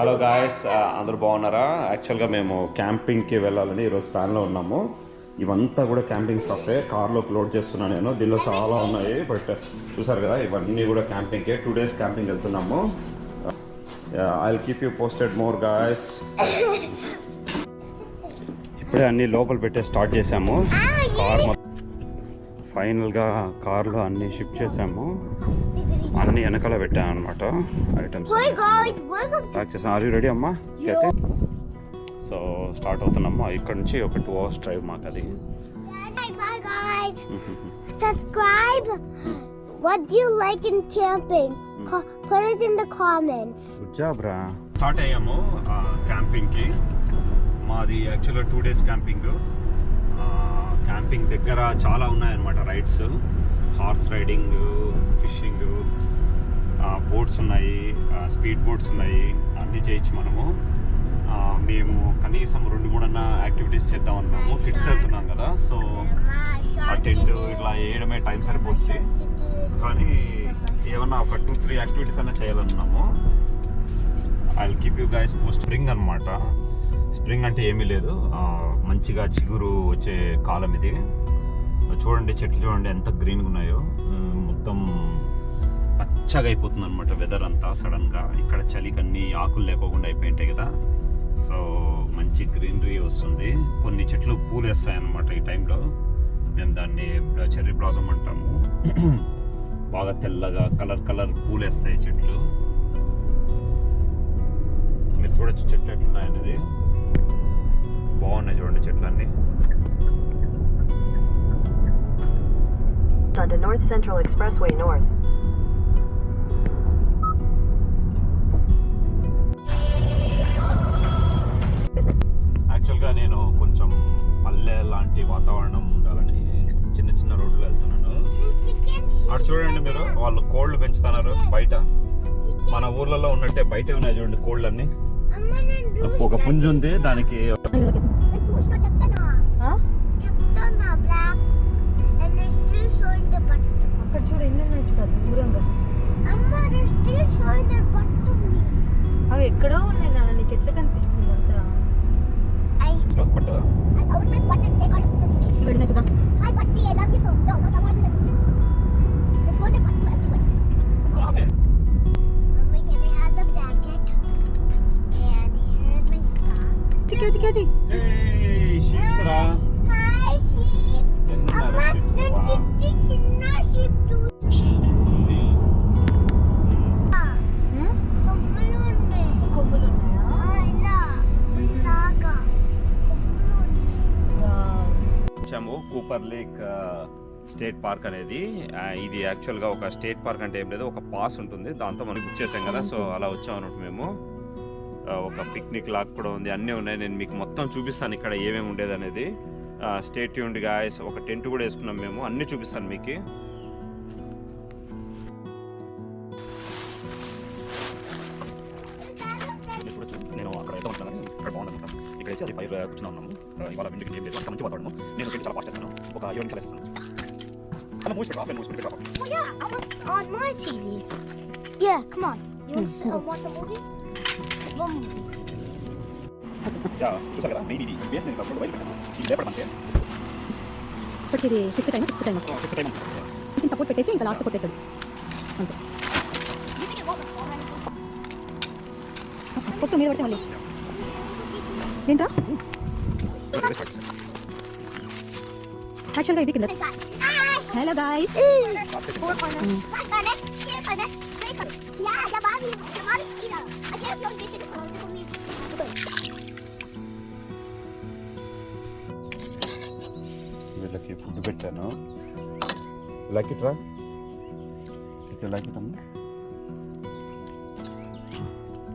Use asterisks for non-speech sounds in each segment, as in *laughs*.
Hello guys అందరూ బాగున్నారా? యాక్చువల్గా మేము క్యాంపింగ్కి వెళ్ళాలని ఈరోజు ప్లాన్లో ఉన్నాము. ఇవంతా కూడా క్యాంపింగ్ స్టఫే కార్లోకి లోడ్ చేస్తున్నాను నేను. దీనిలో చాలా ఉన్నాయి బట్ చూసారు కదా ఇవన్నీ కూడా క్యాంపింగ్కే టూ డేస్ క్యాంపింగ్ వెళ్తున్నాము. I keep you posted more guys ఇప్పుడే అన్ని లోపల పెట్టే స్టార్ట్ చేసాము కార్ ఫైనల్గా కార్లో అన్ని షిఫ్ట్ చేసాము అన్ని వెనకాల పెట్టాను అనమాట items pack are you ready అమ్మా? అయితే సో స్టార్ట్ అవుతున్నాము? ఇక్కడ నుంచి ఒక టూ అవర్స్ డ్రైవ్ మాకు అది. *laughs* Subscribe. What do you like in camping? Co- put it in the comments. Good job రా స్టార్ట్ అయ్యాము క్యాంపింగ్కి మాది యాక్చువల్గా టూ డేస్ క్యాంపింగ్ క్యాంపింగ్ దగ్గర చాలా ఉన్నాయన్నమాట rides horse riding fishing boats ఉన్నాయి స్పీడ్ బోట్స్ ఉన్నాయి అన్నీ చేయొచ్చు మనము. మేము కనీసం రెండు మూడన్న యాక్టివిటీస్ చేద్దాం అన్నాము. కిడ్స్ వెళ్తున్నాం కదా సో ఆ టెంట్ ఇట్లా వేయడమే టైం సరిపోతుంది కానీ ఏమన్నా ఒక టూ త్రీ యాక్టివిటీస్ అన్నా చేయాలన్నాము. I keep you guys post spring అనమాట స్ప్రింగ్ అంటే ఏమీ లేదు. మంచిగా చిగురు వచ్చే కాలం ఇది. చూడండి చెట్లు చూడండి ఎంత గ్రీన్గా ఉన్నాయో మొత్తం పచ్చగా అయిపోతుంది అనమాట వెదర్ అంతా సడన్గా ఇక్కడ చలికి అన్ని ఆకులు లేకోకుండా అయిపోయింటాయి కదా. సో మంచి గ్రీనరీ వస్తుంది. కొన్ని చెట్లు పూలు వేస్తాయన్నమాట ఈ టైంలో మేము దాన్ని చెర్రీ బ్లాసమ్ అంటాము. *clears throat* బాగా తెల్లగా కలర్ కలర్ పూలు వేస్తాయి చెట్లు. మీరు చూడొచ్చు చెట్లు ఎట్లున్నాయనేది. బాగున్నాయి చూడండి చెట్లు అన్నీ onto North Central Expressway North. యాక్చువల్గా నేను కొంచెం పల్లె లాంటి వాతావరణం ఉండాలని చిన్న చిన్న రోడ్లు వెళ్తున్నాను. అటు చూడండి మీరు వాళ్ళు కోళ్ళు పెంచుతున్నారు బయట. మన ఊర్లలో ఉన్నట్టే బయట ఉన్నాయి చూడండి కోళ్ళన్నీ. ఒక పుంజు ఉంది దానికి అక్కడ చూడు ఎన్ని ఉన్నాయి చూడ దూరంగా Amma, they're still showing their butt to me. అవి ఎక్కడో ఉన్నాయి నాన్న నీకు ఎట్లా కనిపిస్తుంది అంతా I, పట్టు I would press button, they got it. ఇక్కడ ఉన్నాయి చూడ Hi, Butty, Cooper state park అనేది ఇది యాక్చువల్గా ఒక స్టేట్ పార్క్ అంటే ఏం లేదు ఒక పాస్ ఉంటుంది. దాంతో మనం బుక్ చేసాం కదా సో అలా వచ్చాం అన్నట్టు మేము ఒక పిక్నిక్ లాక్ కూడా ఉంది. అన్నీ ఉన్నాయి. నేను మీకు మొత్తం చూపిస్తాను ఇక్కడ ఏమేమి ఉండేది అనేది స్టేట్ యూనిట్ గాయస్ ఒక టెంట్ కూడా వేసుకున్నాం మేము. అన్నీ చూపిస్తాను మీకు. వేసి అది పైన కూర్చున్నా ఉన్నాము ఇవాళ విండికి ఏం లేదు. అంత మంచి వాతావరణం నేను ఇక్కడ చాలా పాస్ చేస్తాను. ఒక ఏడు నిమిషాలు చేస్తాను అలా మూసి పెట్టు ఆఫ్ మూసి పెట్టు off yeah, I want on my TV. Yeah, come on. You want, to, uh, watch a movie? One movie. Yeah చూసారు కదా? మెయిన్ ఇది. బేస్ నేను ఇక్కడ బయట పెట్టాను. ఇది లేపడమంటే ఇప్పటికి ఇది fifth time sixth time fifth time కొంచెం సపోర్ట్ పెట్టేసి ఇంకా లాస్ట్ కొట్టేసాడు అంతే? కొట్టు మీద పడితే మళ్ళీ. ఏంటా యాక్చువల్గా ఇది కింద హలో గాయస్ వీళ్ళకి ఫుడ్ పెట్టాను లైక్ రా లైక్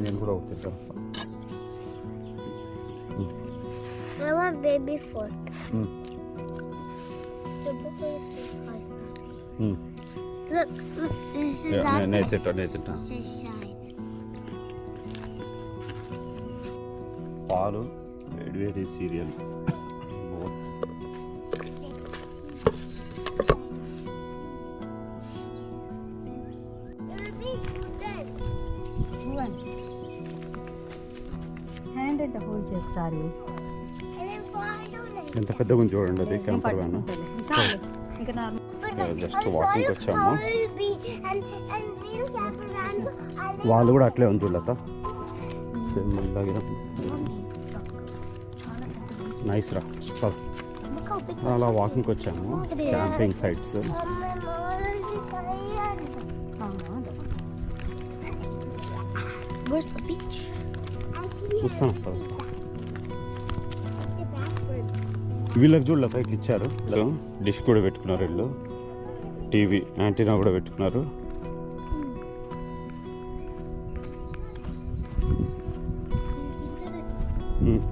నేను కూడా ఒకటి baby fork. Mm. The book is this size now. Mm. Look, look, this is that. నేను తింటా నేను తింటా This size. పాలు వేడి వేడి సీరియల్ Baby, good. హ్యాండ్ అంటే హోల్డ్ ఎంత పెద్దగా చూడండి అది కెంపర్ వ్యాన్ walking you వచ్చాము. వాళ్ళు కూడా అట్లే ఉంది చూడత సేమ్ ఇలాగే నైస్ రా అలా వాకింగ్కి వచ్చాము క్యాంపింగ్ సైట్స్ Um, వీళ్ళకి చూడలేక ఇట్లా ఇచ్చారు. డిష్ కూడా పెట్టుకున్నారు వీళ్ళు. టీవీ యాంటీనా కూడా పెట్టుకున్నారు. ఉమ్.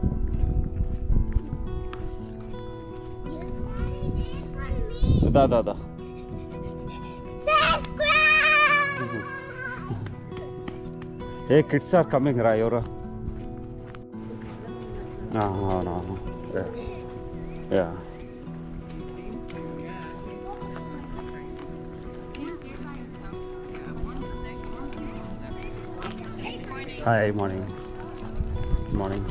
దా దా దా. ఏ కిడ్స్ ఆర్ కమింగ్ రా ఎవరు? అవునవును Yeah. Hi, morning. Morning.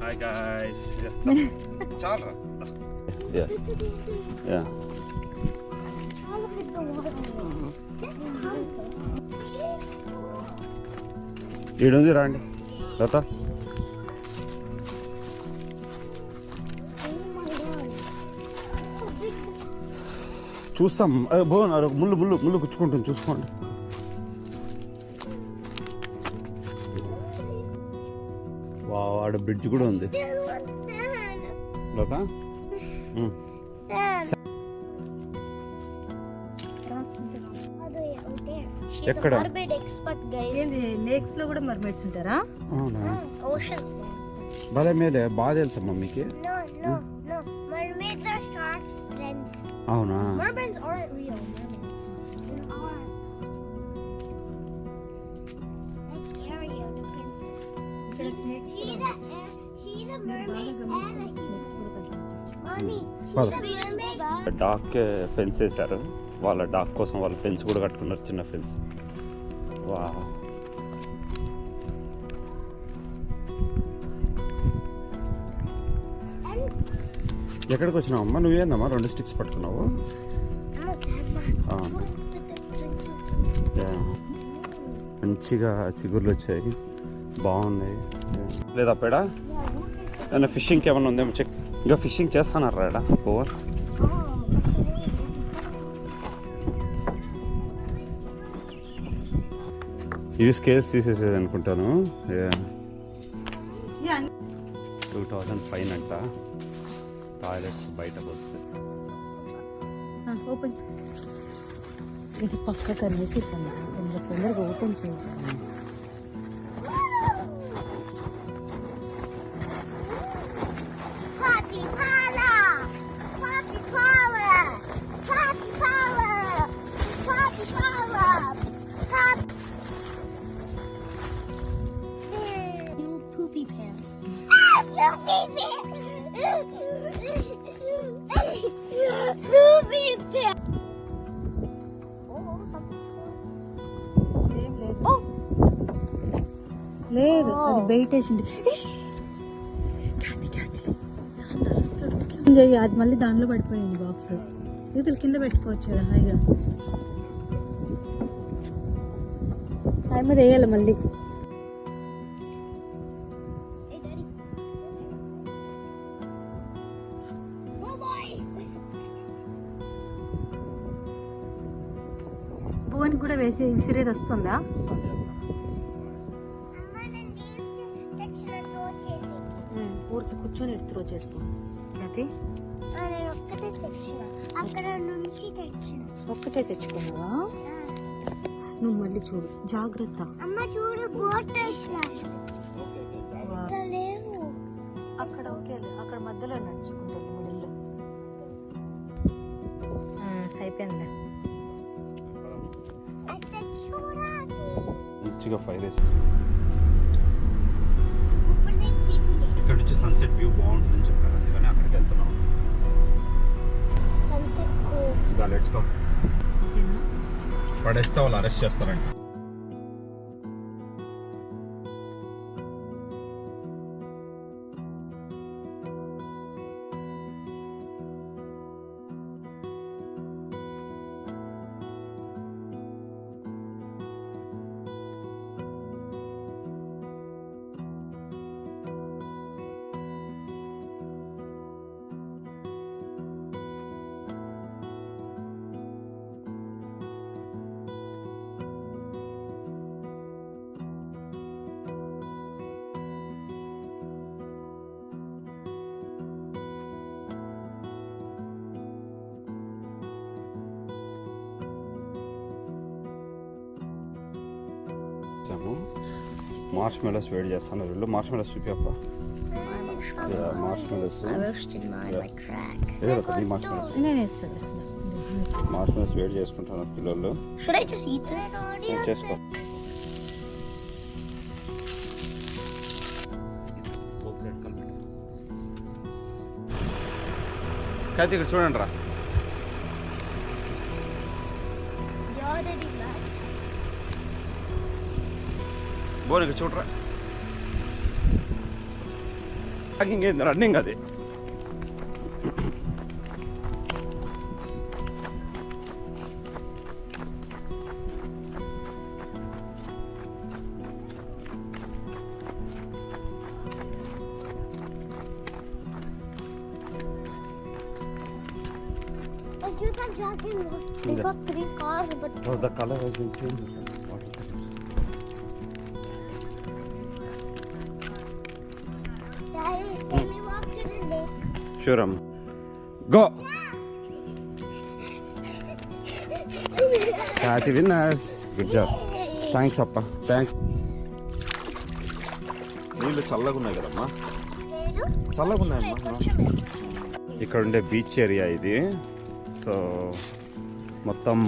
Hi guys. *laughs* Yeah. yeah. Yeah. Yeah ఈడుంది రండి. లత. చూస్తాం. భువన్ అరే, ముళ్ళు ముళ్ళు ముళ్ళు గుచ్చుకుంటుంది చూసుకోండి. ఆడ బ్రిడ్జ్ కూడా ఉంది. ఎక్కడ? ఏంది లేక్స్లో కూడా మర్మైడ్స్ ఉంటారా అవునా Oceans. భలే మేలే బాగా తెలుసా మమ్మీకి. అవునా. డాక్ ఫెన్స్ వేశారు వాళ్ళ డాక్ కోసం వాళ్ళ ఫెన్స్ కూడా కట్టుకున్నారు చిన్న ఫెన్స్ వా ఎక్కడికి వచ్చినావు అమ్మా నువ్వేందమ్మా? రెండు స్టిక్స్ పట్టుకున్నావు. మంచిగా చిగుర్లు వచ్చాయి. బాగున్నాయి. లేదా పేడ? ఏమైనా ఫిషింగ్కి ఏమైనా ఉందేమో చెక్. ఇంకా ఫిషింగ్ చేస్తానారా ఎడా ఓవర్ ఇవి స్కేల్స్ తీసేసేది అనుకుంటాను. టూ థౌజండ్ ఫైవ్ అంట. టాయిలెట్స్ బయట వస్తే ఓపెన్ ఇది పక్క అనేసి తొందరగా ఓపెన్ చేయాలి లేదు లేదు అది బయట వేసింది ఖ్యాతి, ఖ్యాతి. నాన్న అరుస్తాడు. చెయ్యి, అది మళ్ళీ దానిలో పడిపోయింది బాక్స్. ఇతలు కింద పెట్టుకోవచ్చు కదా హాయిగా. టైమర్ వేయాలి మళ్ళీ. భువన్ కూడా వేసే విసిరేది వస్తుందా ఊరికి కూర్చొని త్రో చేసుకో. అది ఒక్కటే తెచ్చిన అక్కడ నుంచి తెచ్చిన ఒక్కటే తెచ్చుకున్నావా నువ్వు మళ్ళీ చూడు. జాగ్రత్త. అమ్మ చూడు గోట్ మంచిగా ఫైర్ వేసి ఇక్కడ నుంచి సన్సెట్ వ్యూ బాగుంటుందని చెప్పారు అందుకని అక్కడికి వెళ్తున్నాం. లెట్స్ గో పడేస్తే వాళ్ళు అరెస్ట్ చేస్తారండి మార్ష్ మెలస్ వేడి చేస్తాను వీళ్ళు. Marshmallows marshmallows marshmallows marshmallows మెలస్ వేడి చేసుకుంటాను పిల్లలు. చేసుకో. కాదు ఇక్కడ చూడండి రా. ಬೋರಿಗೆ ಚೂಟ್ರ ಹಿಂಗೆ ರನ್ನಿಂಗ್ ಅದೇ You can drag in, pick up three cars, but... Oh, the color has been changed. అమ్మ go happy winners good job thanks అప్ప థ్యాంక్స్ నీళ్ళు చల్లగా ఉన్నాయి కదమ్మా చల్లగా ఉన్నాయమ్మా ఇక్కడ ఉండే బీచ్ ఏరియా ఇది. సో మొత్తం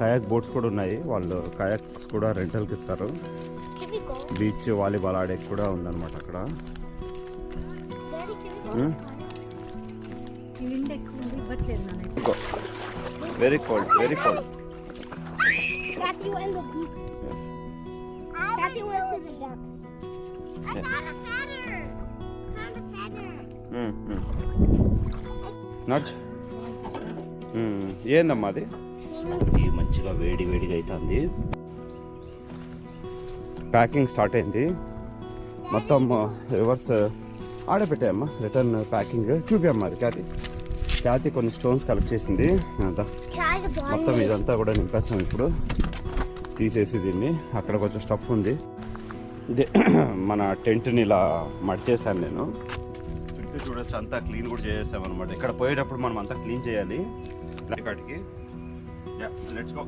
కయాక్ బోట్స్ కూడా ఉన్నాయి. వాళ్ళు కయాక్స్ కూడా రెంటల్కి ఇస్తారు go? బీచ్ వాలీబాల్ ఆడే కూడా ఉందన్నమాట అక్కడ. Very cold very cold. Hmm, hmm. Hmm, ఏందమ్మా అది? మంచిగా వేడి వేడిగా అవుతుంది ప్యాకింగ్ స్టార్ట్ అయింది. మొత్తం uh, రివర్స్ ఆడే పెట్టాయమ్మా రిటర్న్ ప్యాకింగ్ చూపియమ్మా అది ఖ్యాతి ఖ్యాతి కొన్ని స్టోన్స్ కలెక్ట్ చేసింది. to మొత్తం ఇదంతా కూడా నింపేస్తాం ఇప్పుడు. తీసేసి దీన్ని అక్కడ కొంచెం స్టఫ్ ఉంది. ఇదే *clears throat* మన టెంట్ని ఇలా మడిచేసాను నేను. చుట్టూ చూడొచ్చు అంతా క్లీన్ కూడా చేసేసాం అనమాట ఇక్కడ పోయేటప్పుడు మనం అంతా క్లీన్ చేయాలి. కాటికి. Let's go